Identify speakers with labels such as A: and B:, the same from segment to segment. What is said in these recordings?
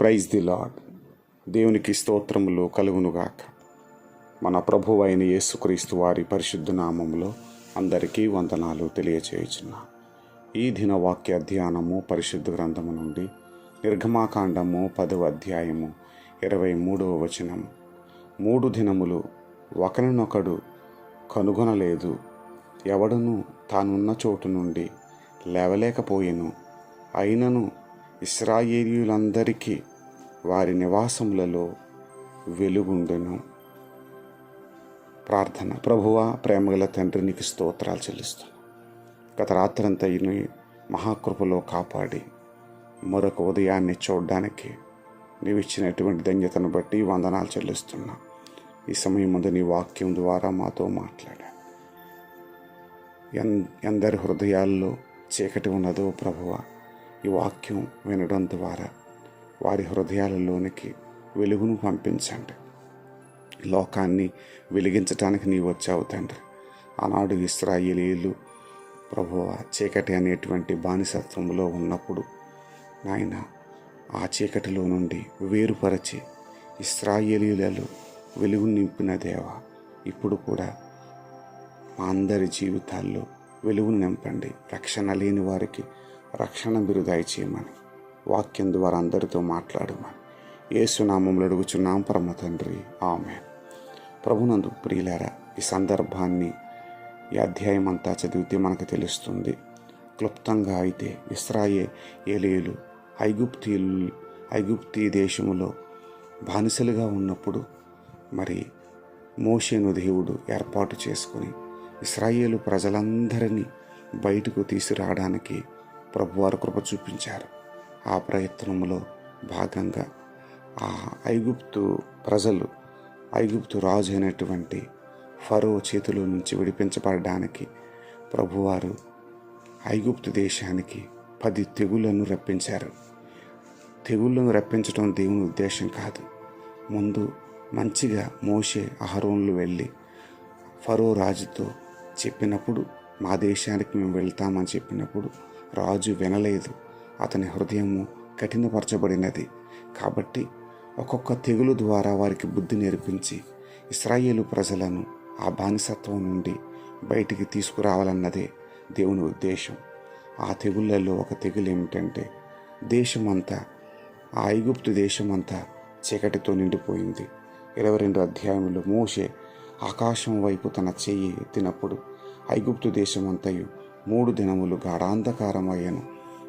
A: Praise the lord దేవునికి స్తోత్రములు కలుగునుగాక. మన ప్రభు అయిన యేసుక్రీస్తు వారి పరిశుద్ధ నామములో అందరికీ వందనాలు తెలియచేయుచున్నా. ఈ దిన వాక్య ధ్యానము పరిశుద్ధ గ్రంథము నుండి నిర్గమాకాండము పదవ అధ్యాయము ఇరవై మూడవ వచనం మూడు దినములు ఒకరినొకడు కనుగొనలేదు. ఎవడును తానున్న చోటు నుండి లేవలేకపోయెను. అయినను ఇస్రాయేలీయులందరికీ వారి నివాసములలో వెలుగుండెను. ప్రార్థన. ప్రభువ ప్రేమగల తండ్రి నీకు స్తోత్రాలు చెల్లిస్తాను గత రాత్రంతా ఈయన మహాకృపలో కాపాడి మరొక ఉదయాన్ని చూడడానికి నీవు ఇచ్చినటువంటి ధన్యతను బట్టి వందనాలు చెల్లిస్తున్నా. ఈ సమయం ముందు నీ వాక్యం ద్వారా మాతో మాట్లాడా. ఎన్ ఎందరి హృదయాల్లో చీకటి ఉన్నదో ప్రభువ ఈ వాక్యం వినడం ద్వారా వారి హృదయాలలోనికి వెలుగును పంపించండి. లోకాన్ని వెలిగించటానికి నీ వచ్చావు తండ్రి. ఆనాడు ఇస్రాయేలీలు ప్రభువ చీకటి అనేటువంటి బానిసత్వంలో ఉన్నప్పుడు నాయన ఆ చీకటిలో నుండి వేరుపరచి ఇస్రాయేలీలలో వెలుగు నింపిన దేవ ఇప్పుడు కూడా మా అందరి జీవితాల్లో వెలుగును నింపండి. రక్షణ లేని వారికి రక్షణ బిరుదాయి చేయమని వాక్యం ద్వారా అందరితో మాట్లాడమని. ఏసునామంలో అడుగుచున్నాం పరమ తండ్రి. ఆమె ప్రభునందు ప్రియులారా ఈ సందర్భాన్ని ఈ అధ్యాయం అంతా చదివితే మనకు తెలుస్తుంది. క్లుప్తంగా అయితే ఇస్రాయే ఏలేలు ఐగుప్తీ ఐగుప్తీ దేశములో బానిసలుగా ఉన్నప్పుడు మరి మోషేను దేవుడు ఏర్పాటు చేసుకుని ఇస్రాయేలు ప్రజలందరినీ బయటకు తీసుకురావడానికి ప్రభువారు కృప చూపించారు. ఆ ప్రయత్నంలో భాగంగా ఆ ఐగుప్తు ప్రజలు ఐగుప్తు రాజు అయినటువంటి ఫరో చేతుల నుంచి విడిపించబడడానికి ప్రభువారు ఐగుప్తు దేశానికి పది తెగుళ్ళను రప్పించారు. తెగుళ్ళను రప్పించడం దేవుని ఉద్దేశం కాదు. ముందు మంచిగా మోసే అహరోన్లు వెళ్ళి ఫరో రాజుతో చెప్పినప్పుడు మా దేశానికి మేము వెళ్తామని చెప్పినప్పుడు రాజు వినలేదు. అతని హృదయము కఠినపరచబడినది. కాబట్టి ఒక్కొక్క తెగులు ద్వారా వారికి బుద్ధి నేర్పించి ఇస్రాయేలు ప్రజలను ఆ బానిసత్వం నుండి బయటికి తీసుకురావాలన్నదే దేవుని ఉద్దేశం. ఆ తెగుళ్ళల్లో ఒక తెగులు ఏమిటంటే దేశమంతా ఆ ఐగుప్తు దేశమంతా చీకటితో నిండిపోయింది. ఇరవై రెండు అధ్యాయంలో మోషే ఆకాశం వైపు తన చెయ్యి ఎత్తినప్పుడు ఐగుప్తు దేశమంతయు మూడు దినములు గాఢాంధకారమయ్యను.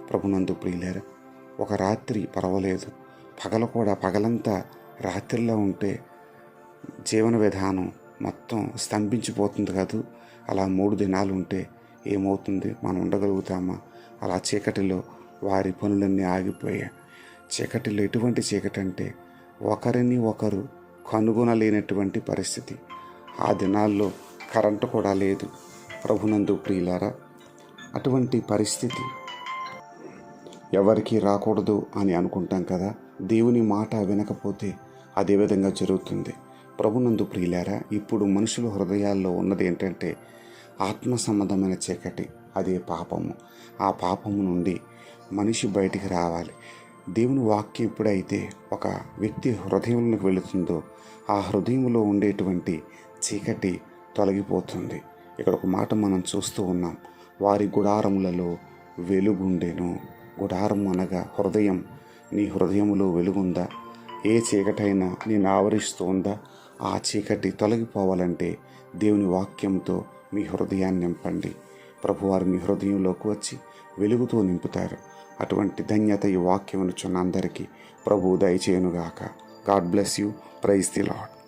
A: ప్రభునందు ప్రియులేర ఒక రాత్రి పర్వాలేదు. పగల కూడా పగలంతా రాత్రిలో ఉంటే జీవన విధానం మొత్తం స్తంభించిపోతుంది కాదు. అలా మూడు దినాలు ఉంటే ఏమవుతుంది? మనం ఉండగలుగుతామా? అలా చీకటిలో వారి పనులన్నీ ఆగిపోయాయి. చీకటిలో ఎటువంటి చీకటి అంటే ఒకరిని ఒకరు కనుగొనలేనటువంటి పరిస్థితి. ఆ దినాల్లో కరెంటు కూడా లేదు. ప్రభునందు ప్రియులారా అటువంటి పరిస్థితి. ఎవరికి రాకూడదు అని అనుకుంటాం కదా దేవుని మాట వినకపోతే అదే విధంగా జరుగుతుంది. ప్రభునందు ప్రియులారా ఇప్పుడు మనుషుల హృదయాల్లో ఉన్నది ఏంటంటే ఆత్మ సంబంధమైన చీకటి అదే పాపము. ఆ పాపము నుండి మనిషి బయటికి రావాలి. దేవుని వాక్యం ఎప్పుడైతే ఒక వ్యక్తి హృదయంలోకి వెళుతుందో ఆ హృదయంలో ఉండేటువంటి చీకటి తొలగిపోతుంది. ఇక్కడ ఒక మాట మనం చూస్తూ ఉన్నాం. వారి గుడారములలో వెలుగుండెను. గుడారం అనగా హృదయం. నీ హృదయములో వెలుగుందా? ఏ చీకటైనా నేను ఆవరిస్తోందా? ఆ చీకటి తొలగిపోవాలంటే దేవుని వాక్యంతో మీ హృదయాన్ని నింపండి. ప్రభువారు మీ హృదయంలోకి వచ్చి వెలుగుతో నింపుతారు. అటువంటి ధన్యత ఈ వాక్యమును చున్న అందరికీ ప్రభు దయచేయునుగాక. God bless you. Praise the Lord